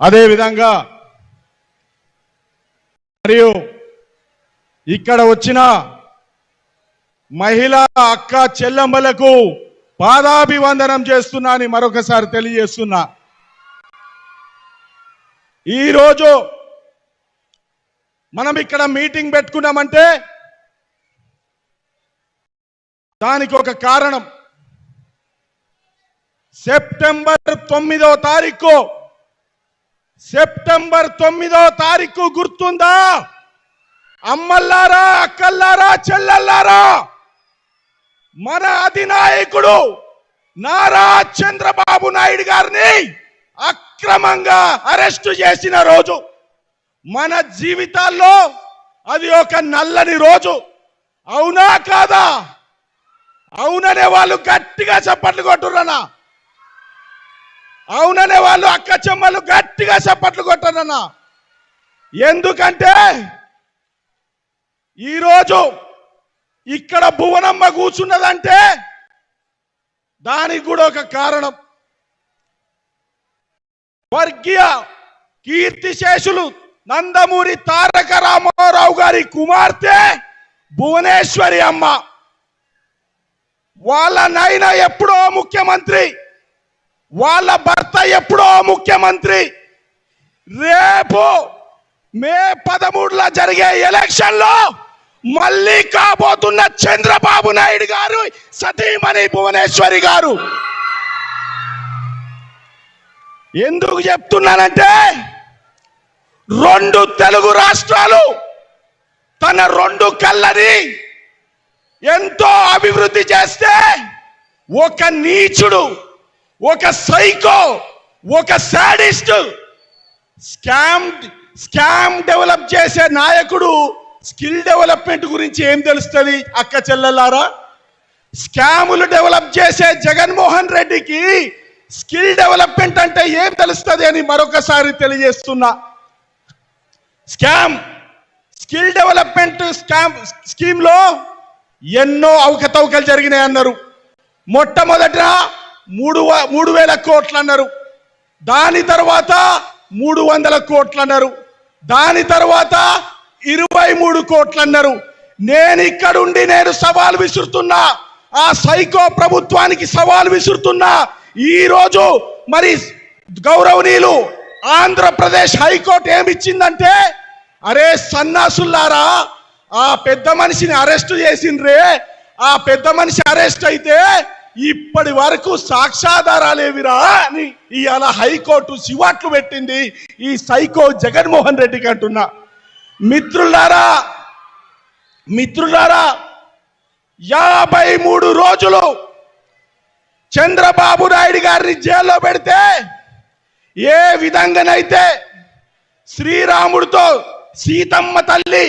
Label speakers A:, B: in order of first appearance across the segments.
A: అదేవిధంగా మరియు ఇక్కడ వచ్చిన మహిళా అక్క చెల్లెమ్మలకు పాదాభివందనం చేస్తున్నా అని మరొకసారి తెలియజేస్తున్నా. ఈరోజు మనం ఇక్కడ మీటింగ్ పెట్టుకున్నామంటే దానికి ఒక కారణం. సెప్టెంబర్ తొమ్మిదో తారీఖు సెప్టెంబర్ తొమ్మిదో తారీఖు గుర్తుందా? అమ్మల్లారా అక్కల్లారా చెల్లెల్లారా? మన అధినాయకుడు నారా చంద్రబాబు నాయుడు గారిని అక్రమంగా అరెస్టు చేసిన రోజు మన జీవితాల్లో అది ఒక నల్లని రోజు. అవునా కాదా? అవుననే వాళ్ళు గట్టిగా చప్పట్లు కొట్టురన్నా అవుననే వాళ్ళు అక్క చెమ్మలు గట్టిగా చప్పట్లు కొట్టనన్నా ఎందుకంటే ఈరోజు ఇక్కడ భువనమ్మ కూర్చున్నదంటే దానికి కూడా ఒక కారణం. వర్గీయ కీర్తిశేషులు నందమూరి తారక రామారావు గారి కుమార్తె భువనేశ్వరి అమ్మ. వాళ్ళ నాయన ఎప్పుడో ముఖ్యమంత్రి వాళ్ళ భర్త ఎప్పుడో ముఖ్యమంత్రి. రేపు మే పదమూడులో జరిగే ఎలక్షన్లో మళ్ళీ కాబోతున్న చంద్రబాబు నాయుడు గారు సతీమణి భువనేశ్వరి గారు. ఎందుకు చెప్తున్నానంటే రెండు తెలుగు రాష్ట్రాలు తన రెండు కళ్ళని ఎంతో అభివృద్ధి చేస్తే ఒక నీచుడు ఒక సైకో ఒక సాడిస్ట్ స్కామ్ స్కామ్ డెవలప్ చేసే నాయకుడు స్కిల్ డెవలప్మెంట్ గురించి ఏం తెలుస్తుంది అక్క చెల్లెలారా? స్కాములు డెవలప్ చేసే జగన్మోహన్ రెడ్డికి స్కిల్ డెవలప్మెంట్ అంటే ఏం తెలుస్తుంది అని మరొకసారి తెలియజేస్తున్నా. స్కామ్ స్కిల్ డెవలప్మెంట్ స్కామ్ స్కీమ్లో ఎన్నో అవకతవకలు జరిగినాయి అన్నారు మొట్టమొదట మూడు వ- మూడు వేల కోట్లు అన్నారు దాని తర్వాత మూడు వందల కోట్లు అన్నారు దాని తర్వాత ఇరవై మూడు కోట్లు అన్నారు నేను ఇక్కడుండి నేను సవాల్ విసురుతున్నా. ఆ సైకో ప్రభుత్వానికి సవాల్ విసురుతున్నా. ఈరోజు మరి గౌరవనీయులు ఆంధ్రప్రదేశ్ హైకోర్టు ఏమిచ్చిందంటే అరే సన్నాసుల్లారా ఆ పెద్ద మనిషిని అరెస్ట్ చేసిండ్రే. ఆ పెద్ద మనిషి అరెస్ట్ అయితే ఇప్పటి వరకు సాక్ష్యాధారాలేవిరా అని ఇవాళ హైకోర్టు శివాట్లు పెట్టింది ఈ సైకో జగన్మోహన్ రెడ్డికి అంటున్నా మిత్రులారా మిత్రులారా యాభై మూడు రోజులు చంద్రబాబు నాయుడు గారిని జైల్లో పెడితే ఏ విధంగానైతే శ్రీరాముడితో సీతమ్మ తల్లి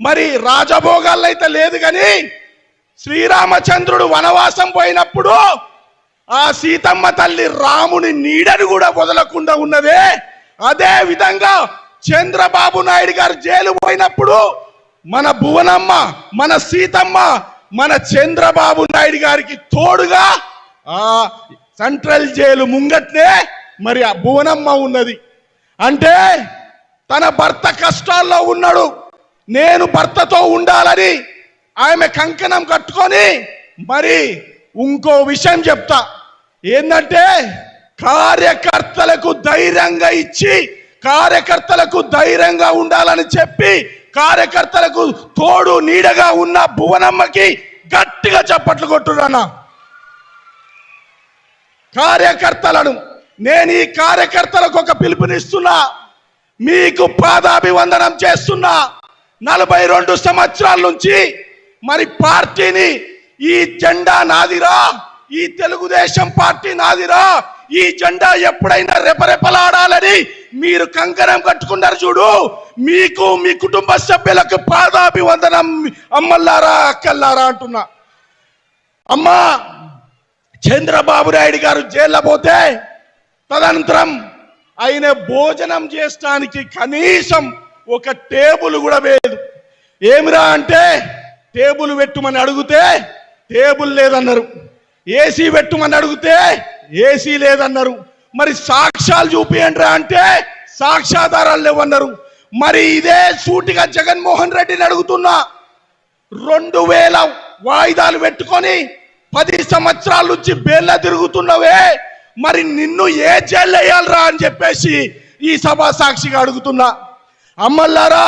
A: మరి రాజభోగాల్లో అయితే లేదు కానీ శ్రీరామచంద్రుడు వనవాసం పోయినప్పుడు ఆ సీతమ్మ తల్లి రాముని నీడను కూడా వదలకుండా ఉన్నదే. అదే విధంగా చంద్రబాబు నాయుడు గారు జైలు పోయినప్పుడు మన భువనమ్మ మన సీతమ్మ మన చంద్రబాబు నాయుడు గారికి తోడుగా ఆ సెంట్రల్ జైలు ముంగట్నే మరి ఆ భువనమ్మ ఉన్నది. అంటే తన భర్త కష్టాల్లో ఉన్నాడు. నేను భర్తతో ఉండాలని ఆమె కంకణం కట్టుకొని మరి ఇంకో విషయం చెప్తా. ఏంటంటే కార్యకర్తలకు ధైర్యంగా ఇచ్చి కార్యకర్తలకు ధైర్యంగా ఉండాలని చెప్పి కార్యకర్తలకు తోడు నీడగా ఉన్న భువనమ్మకి గట్టిగా చప్పట్లు కొట్టున్నానా కార్యకర్తలను నేను ఈ కార్యకర్తలకు ఒక పిలుపునిస్తున్నా మీకు పాదాభివందనం చేస్తున్నా. నలభై రెండు సంవత్సరాల నుంచి మరి పార్టీని ఈ జెండా నాదిరా ఈ తెలుగుదేశం పార్టీ నాదిరా ఈ జెండా ఎప్పుడైనా రెపరెపలాడాలని మీరు కంకణం కట్టుకున్నారు చూడు. మీకు మీ కుటుంబ సభ్యులకు పాదాభివందనం అమ్మల్లారా అక్కల్లారా అంటున్నా. అమ్మా చంద్రబాబు నాయుడు గారు జైల్లో పోతే తదనంతరం ఆయన భోజనం చేయడానికి కనీసం ఒక టేబుల్ కూడా లేదు. ఏమిరా అంటే టేబుల్ పెట్టుమని అడిగితే టేబుల్ లేదన్నారు. ఏసీ పెట్టుమని అడిగితే ఏసీ లేదన్నారు. మరి సాక్ష్యాలు చూపియండి అంటే సాక్ష్యాధారాలు లేవన్నారు. మరి ఇదే సూటిగా జగన్మోహన్ రెడ్డిని అడుగుతున్నా. రెండు వేల వాయిదాలు పెట్టుకొని పది సంవత్సరాల నుంచి బేళ్ళ తిరుగుతున్నవే. మరి నిన్ను ఏ జైలు వేయాలరా అని చెప్పేసి ఈ సభా సాక్షిగా అడుగుతున్నా. అమ్మల్లారా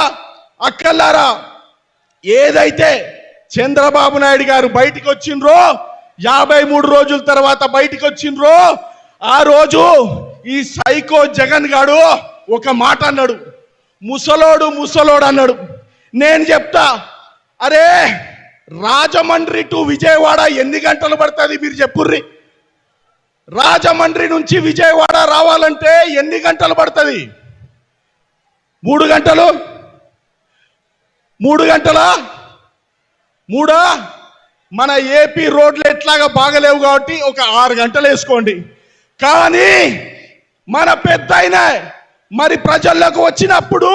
A: అక్కల్లారా ఏదైతే చంద్రబాబు నాయుడు గారు బయటికి వచ్చిండ్రో యాభై మూడు రోజుల తర్వాత బయటికి వచ్చిండ్రో ఆ రోజు ఈ సైకో జగన్ గాడు ఒక మాట అన్నాడు. ముసలోడు ముసలోడు అన్నాడు. నేను చెప్తా అరే రాజమండ్రి టు విజయవాడ ఎన్ని గంటలు పడుతుంది మీరు చెప్పుర్రి? రాజమండ్రి నుంచి విజయవాడ రావాలంటే ఎన్ని గంటలు పడుతుంది? మూడు గంటలు? మూడు గంటల? మూడా? మన ఏపీ రోడ్లు ఎట్లాగా బాగలేవు కాబట్టి ఒక ఆరు గంటలు వేసుకోండి. కానీ మన పెద్ద మరి ప్రజల్లోకి వచ్చినప్పుడు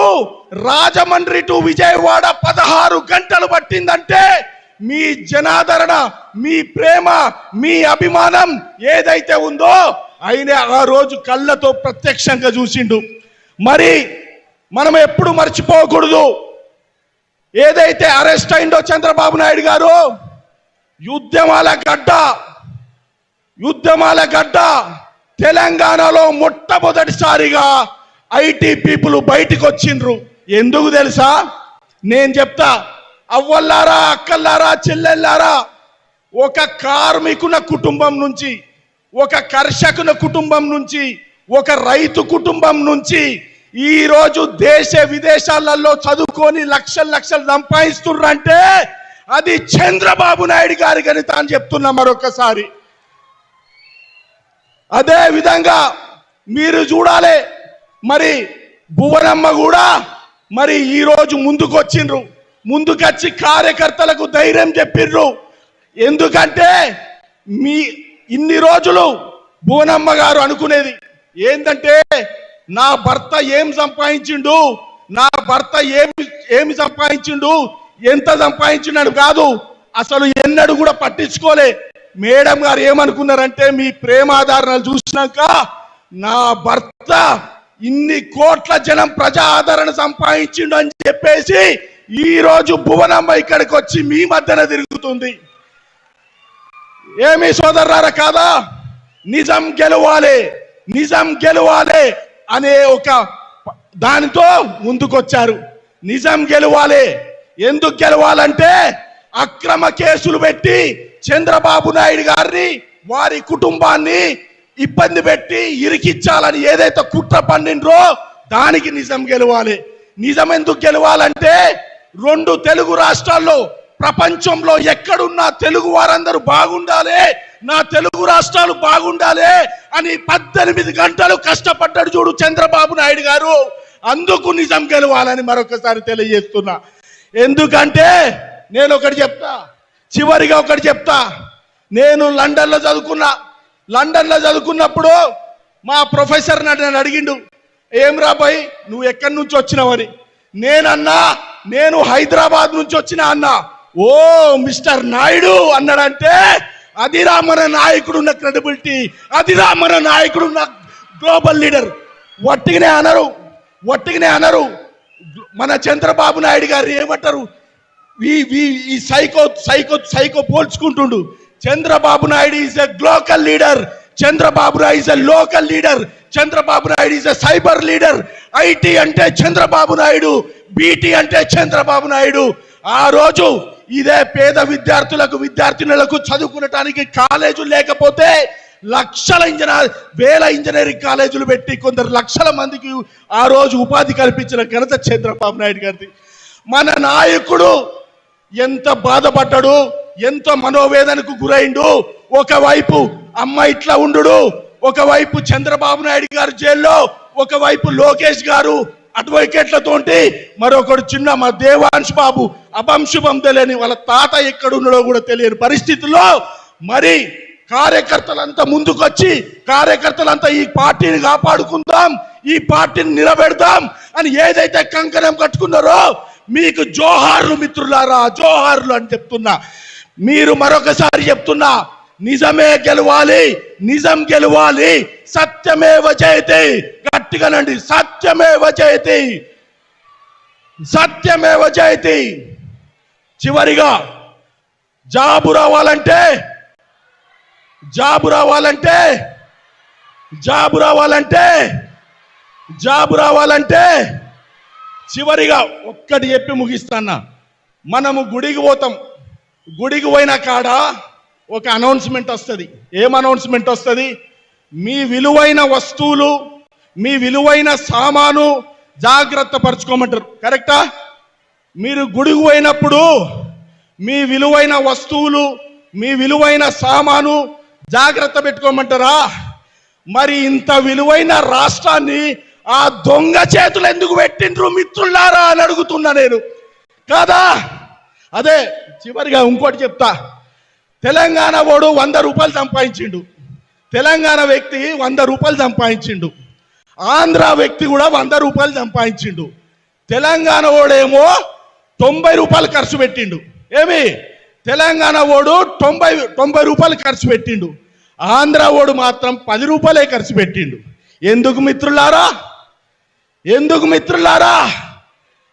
A: రాజమండ్రి టు విజయవాడ పదహారు గంటలు పట్టిందంటే మీ జనాదరణ మీ ప్రేమ మీ అభిమానం ఏదైతే ఉందో ఆయన ఆ రోజు కళ్ళతో ప్రత్యక్షంగా చూసిండు. మరి మనం ఎప్పుడు మర్చిపోకూడదు. ఏదైతే అరెస్ట్ అయిందో చంద్రబాబు నాయుడు గారు యుద్ధమాల గడ్డ యుద్ధమాల గడ్డ తెలంగాణలో మొట్టమొదటిసారిగా ఐటీ పీపుల్ బయటికి వచ్చిండ్రు. ఎందుకు తెలుసా? నేను చెప్తా అవ్వల్లారా అక్కల్లారా చెల్లెల్లారా ఒక కార్మికుల కుటుంబం నుంచి ఒక కర్షకుల కుటుంబం నుంచి ఒక రైతు కుటుంబం నుంచి ఈరోజు దేశ విదేశాలలో చదువుకొని లక్షలు లక్షలు సంపాదిస్తుర్రంటే అది చంద్రబాబు నాయుడు గారి అని అని చెప్తున్నా మరొకసారి. అదే విధంగా మీరు చూడాలి మరి భువనమ్మ కూడా మరి ఈరోజు ముందుకొచ్చిండ్రు. ముందుకొచ్చి కార్యకర్తలకు ధైర్యం చెప్పిర్రు. ఎందుకంటే మీ ఇన్ని రోజులు భువనమ్మ గారు అనుకునేది ఏంటంటే నా భర్త ఏం సంపాదించిండు? నా భర్త ఏమి ఏమి సంపాదించిండు? ఎంత సంపాదించినాడు కాదు. అసలు ఎన్నడు కూడా పట్టించుకోలే. మేడం గారు ఏమనుకున్నారంటే మీ ప్రేమాధారణలు చూసినాక నా భర్త ఇన్ని కోట్ల జనం ప్రజా ఆదరణ సంపాదించిండు అని చెప్పేసి ఈ రోజు భువనమ్మ ఇక్కడికి వచ్చి మీ మధ్యన తిరుగుతుంది. ఏమి సోదరులారా కాదా? నిజం గెలవాలి. నిజం గెలవాలి. అనే ఒక దానితో ముందుకొచ్చారు. నిజం గెలవాలి. ఎందుకు గెలవాలంటే అక్రమ కేసులు పెట్టి చంద్రబాబు నాయుడు గారిని వారి కుటుంబాన్ని ఇబ్బంది పెట్టి ఇరికిచ్చాలని ఏదైతే కుట్ర పండిండ్రో దానికి నిజం గెలవాలి. నిజం ఎందుకు గెలవాలంటే రెండు తెలుగు రాష్ట్రాల్లో ప్రపంచంలో ఎక్కడున్నా తెలుగు వారందరూ బాగుండాలి నా తెలుగు రాష్ట్రాలు బాగుండాలి అని పద్దెనిమిది గంటలు కష్టపడ్డాడు చూడు చంద్రబాబు నాయుడు గారు. అందుకు నిజం గెలవాలని మరొకసారి తెలియజేస్తున్నా. ఎందుకంటే నేను ఒకటి చెప్తా చివరిగా ఒకటి చెప్తా. నేను లండన్లో చదువుకున్నా. లండన్లో చదువుకున్నప్పుడు మా ప్రొఫెసర్ నన్ను అడిగిండు ఏం రాబాయ్ నువ్వు ఎక్కడి నుంచి వచ్చినావని నేనన్నా నేను హైదరాబాద్ నుంచి వచ్చిన అన్నా ఓ మిస్టర్ నాయుడు అన్నాడంటే అదిరా మన నాయకుడు ఉన్న క్రెడిబిలిటీ అదిరా మన నాయకుడు ఉన్న గ్లోబల్ లీడర్ వట్టిగానే అనరు వట్టిగానే అనరు. మన చంద్రబాబు నాయుడు గారు ఏమంటారు? ఈ- ఈ psycho psycho psycho పోల్చుకుంటుండు. Chandrababu Naidu is a glocal leader Chandrababu Naidu is a local leader Chandrababu Naidu is a cyber leader IT అంటే చంద్రబాబు నాయుడు బీటీ అంటే చంద్రబాబు నాయుడు. ఆ రోజు ఇదే పేద విద్యార్థులకు విద్యార్థినులకు చదువుకునటానికి కాలేజీలు లేకపోతే లక్షల ఇంజనీర్ వేల ఇంజనీరింగ్ కాలేజీలు పెట్టి కొందరు లక్షల మందికి ఆ రోజు ఉపాధి కల్పించిన ఘనత చంద్రబాబు నాయుడు గారిది. మన నాయకుడు ఎంత బాధపడ్డాడు ఎంత మనోవేదనకు గురైండు ఒకవైపు అమ్మ ఇట్లా ఉండు ఒకవైపు చంద్రబాబు నాయుడు గారు జైల్లో ఒకవైపు లోకేష్ గారు అడ్వకేట్లతోటి మరొకడు చిన్న మా దేవాంశ్ బాబు అభంశుభం తెలియని వాళ్ళ తాత ఎక్కడున్నాడో కూడా తెలియని పరిస్థితుల్లో మరి కార్యకర్తలంతా ముందుకొచ్చి కార్యకర్తలంతా ఈ పార్టీని కాపాడుకుందాం ఈ పార్టీని నిలబెడదాం అని ఏదైతే కంకణం కట్టుకున్నారో మీకు జోహార్లు మిత్రులారా జోహార్లు అని చెప్తున్నా. మీరు మరొకసారి చెప్తున్నా నిజమే గెలవాలి నిజం గెలవాలి సత్యమే సత్యమేవ గట్టిగానండి సత్యమే జయతి సత్యమే జయతి చివరిగా జాబు రావాలంటే జాబు రావాలంటే జాబు రావాలంటే జాబు రావాలంటే చివరిగా ఒక్కటి చెప్పి ముగిస్తాన్న మనము గుడికి పోతాం. గుడికి పోయిన కాడ ఒక అనౌన్స్మెంట్ వస్తుంది. ఏం అనౌన్స్మెంట్ వస్తుంది? మీ విలువైన వస్తువులు మీ విలువైన సామాను జాగ్రత్త పరచుకోమంటారు. కరెక్టా? మీరు గుడికి పోయినప్పుడు మీ విలువైన వస్తువులు మీ విలువైన సామాను జాగ్రత్త పెట్టుకోమంటారా? మరి ఇంత విలువైన రాష్ట్రాన్ని ఆ దొంగ చేతులు ఎందుకు పెట్టిండ్రు మిత్రులారా అని అడుగుతున్నా నేను. కాదా? అదే చివరిగా ఇంకోటి చెప్తా. తెలంగాణ వాడు వంద రూపాయలు సంపాదించిండు. తెలంగాణ వ్యక్తి వంద రూపాయలు సంపాదించిండు. ఆంధ్ర వ్యక్తి కూడా వంద రూపాయలు సంపాదించిండు. తెలంగాణ వాడేమో తొంభై రూపాయలు ఖర్చు పెట్టిండు. ఏమి? తెలంగాణ ఓడు తొంభై తొంభై రూపాయలు ఖర్చు పెట్టిండు. ఆంధ్ర ఓడు మాత్రం పది రూపాయలే ఖర్చు పెట్టిండు. ఎందుకు మిత్రులారా? ఎందుకు మిత్రులారా?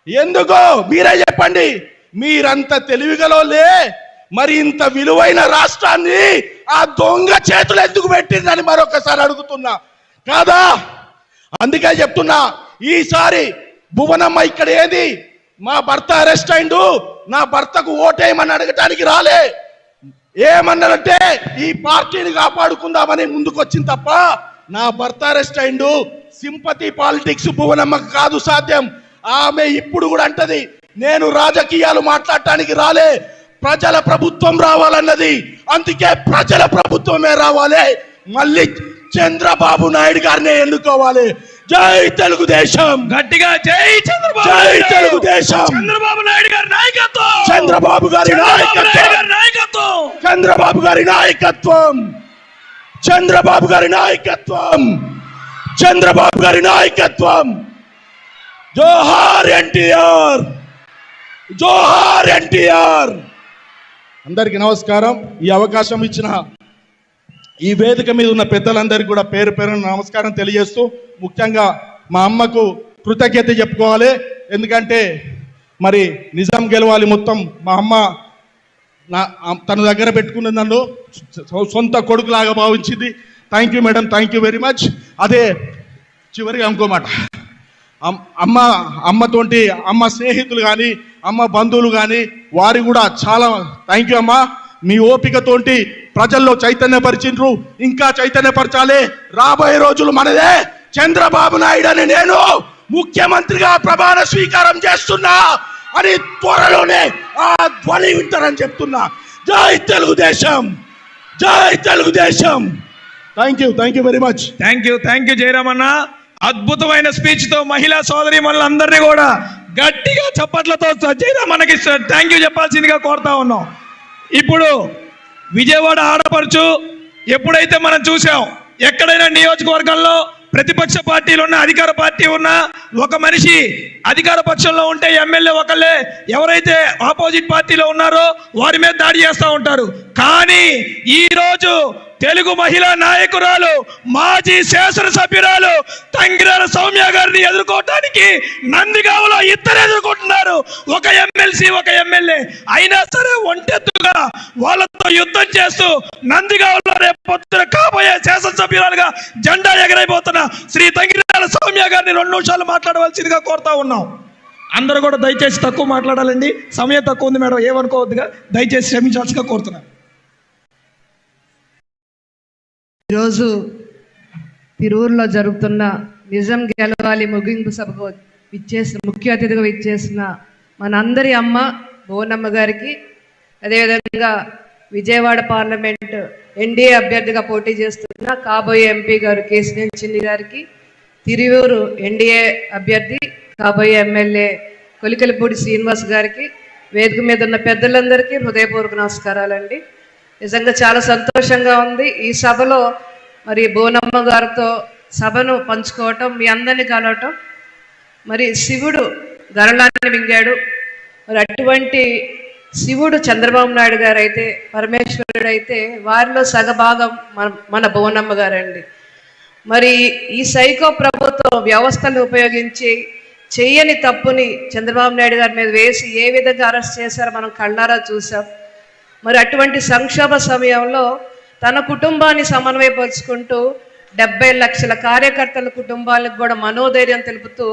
A: ఎందుకు? మీరే చెప్పండి. మీరంత తెలివిగలోలే మరి ఇంత విలువైన రాష్ట్రాన్ని ఆ దొంగ చేతులు ఎందుకు పెట్టిందని మరొకసారి అడుగుతున్నా. కాదా? అందుకే చెప్తున్నా ఈసారి భువనమ్మ ఇక్కడ ఏది? మా భర్త అరెస్ట్ అయిండు. నా భర్తకు ఓటేయమని అడగటానికి రాలే. ఏమన్నారంటే ఈ పార్టీని కాపాడుకుందామని ముందుకొచ్చింది తప్ప నా భర్త అరెస్ట్ అయిండు. సింపతి పాలిటిక్స్ భువనమ్మకు కాదు సాధ్యం. ఆమె ఇప్పుడు కూడా అంటది నేను రాజకీయాలు మాట్లాడటానికి రాలే. ప్రజల ప్రభుత్వం రావాలన్నది. అందుకే ప్రజల ప్రభుత్వమే రావాలి. మళ్ళీ చంద్రబాబు నాయుడు గారినే ఎన్నుకోవాలి. జై తెలుగుదేశం.
B: గట్టిగా జై చంద్రబాబు
A: జై. తెలుగుదేశం.
B: చంద్రబాబు నాయుడు గారి నాయకత్వం.
A: చంద్రబాబు గారి నాయకత్వం. చంద్రబాబు గారి నాయకత్వం. చంద్రబాబు గారి నాయకత్వం. చంద్రబాబు గారి నాయకత్వం. జోహార్ ఎన్టీఆర్. జోహార్ ఎన్టీఆర్. అందరికీ నమస్కారం. ఈ అవకాశం ఇచ్చిన ఈ వేదిక మీద ఉన్న పెద్దలందరికీ కూడా పేరు పేరున నమస్కారం తెలియజేస్తూ ముఖ్యంగా మా అమ్మకు కృతజ్ఞత చెప్పుకోవాలి. ఎందుకంటే మరి నిజాం గెలవాలి మొత్తం మా అమ్మ నా తన దగ్గర పెట్టుకున్న నన్ను సొంత కొడుకులాగా భావించింది. Thank you madam thank you very much అదే చివరిగా ఇంకో మాట. అమ్మ అమ్మతోటి అమ్మ స్నేహితులు కానీ అమ్మ బంధువులు కానీ వారి కూడా చాలా థ్యాంక్ యూ అమ్మ. మీ ఓపికతోటి ప్రజల్లో చైతన్యపరిచిండ్రు. ఇంకా చైతన్యపరచాలి. రాబోయే రోజులు మనదే. చంద్రబాబు నాయుడు అని నేను ముఖ్యమంత్రిగా ప్రమాణ స్వీకారం చేస్తున్నా అని త్వరలోనే ఆ ధ్వని వింటారని చెప్తున్నా. జై తెలుగుదేశం. జై Telugu Desam. Thank you thank you very much
B: thank you thank you Jayaramanna. అద్భుతమైన స్పీచ్తో మహిళా సోదరి మనందరినీ కూడా గట్టిగా చప్పట్లతో జయరామన్నకి థ్యాంక్ యూ చెప్పాల్సిందిగా కోరుతా ఉన్నాం. ఇప్పుడు విజయవాడ ఆడపడుచు ఎప్పుడైతే మనం చూసాం ఎక్కడైనా నియోజకవర్గంలో ప్రతిపక్ష పార్టీలు ఉన్న అధికార పార్టీ ఉన్న ఒక మనిషి అధికార పక్షంలో ఉంటే ఎమ్మెల్యే ఒకళ్ళే ఎవరైతే ఆపోజిట్ పార్టీలో ఉన్నారో వారి మీద దాడి చేస్తూ ఉంటారు. కానీ ఈరోజు తెలుగు మహిళా నాయకురాలు మాజీ శాసనసభ్యురాలు తంగిరాల సౌమ్య గారిని ఎదుర్కోవటానికి నందిగామలో ఇద్దరు ఎదుర్కొంటున్నారు. ఒక ఎమ్మెల్సీ ఒక ఎమ్మెల్యే. అయినా సరే ఒంటెత్తుగా వాళ్ళతో యుద్ధం చేస్తూ నందిగావులో రేపు పొద్దున కాబోయే శాసనసభ్యురాలుగా జెండా ఎగరైపోతున్న శ్రీ తంగిరాల సౌమ్య గారిని రెండు నిమిషాలు మాట్లాడవలసిందిగా కోరుతా ఉన్నాం. అందరూ కూడా దయచేసి తక్కువ మాట్లాడాలండి. సమయం తక్కువ ఉంది మేడం ఏమనుకోవద్దుగా. దయచేసి క్షమించాల్సిగా కోరుతున్నాను.
C: ఈరోజు తిరువురులో జరుగుతున్న నిజం గెలవాలి ముగింపు సభకు ఇచ్చేసిన ముఖ్య అతిథిగా ఇచ్చేసిన మనందరి అమ్మ భువనమ్మ గారికి అదేవిధంగా విజయవాడ పార్లమెంట్ ఎన్డీఏ అభ్యర్థిగా పోటీ చేస్తున్న కాబోయే ఎంపీ గారు కేసీఎం చిన్ని గారికి తిరువూరు ఎన్డీఏ అభ్యర్థి కాబోయే ఎమ్మెల్యే కొలికలపూడి శ్రీనివాస్ గారికి వేదిక మీద ఉన్న పెద్దలందరికీ హృదయపూర్వక నమస్కారాలండి. నిజంగా చాలా సంతోషంగా ఉంది. ఈ సభలో మరి బోనమ్మ గారితో సభను పంచుకోవటం మీ అందరిని కలవటం. మరి శివుడు గరళాన్ని మింగాడు. మరి అటువంటి శివుడు చంద్రబాబు నాయుడు గారు అయితే పరమేశ్వరుడు అయితే వారిలో సగభాగం మన మన భువనమ్మ గారండి. మరి ఈ సైకో ప్రభుత్వం వ్యవస్థలు ఉపయోగించి చెయ్యని తప్పుని చంద్రబాబు నాయుడు గారి మీద వేసి ఏ విధంగా అరెస్ట్ చేశారో మనం కళ్ళారా చూసాం మరి అటువంటి సంక్షోభ సమయంలో తన కుటుంబాన్ని సమన్వయపరుచుకుంటూ డెబ్బై లక్షల కార్యకర్తల కుటుంబాలకు కూడా మనోధైర్యం తెలుపుతూ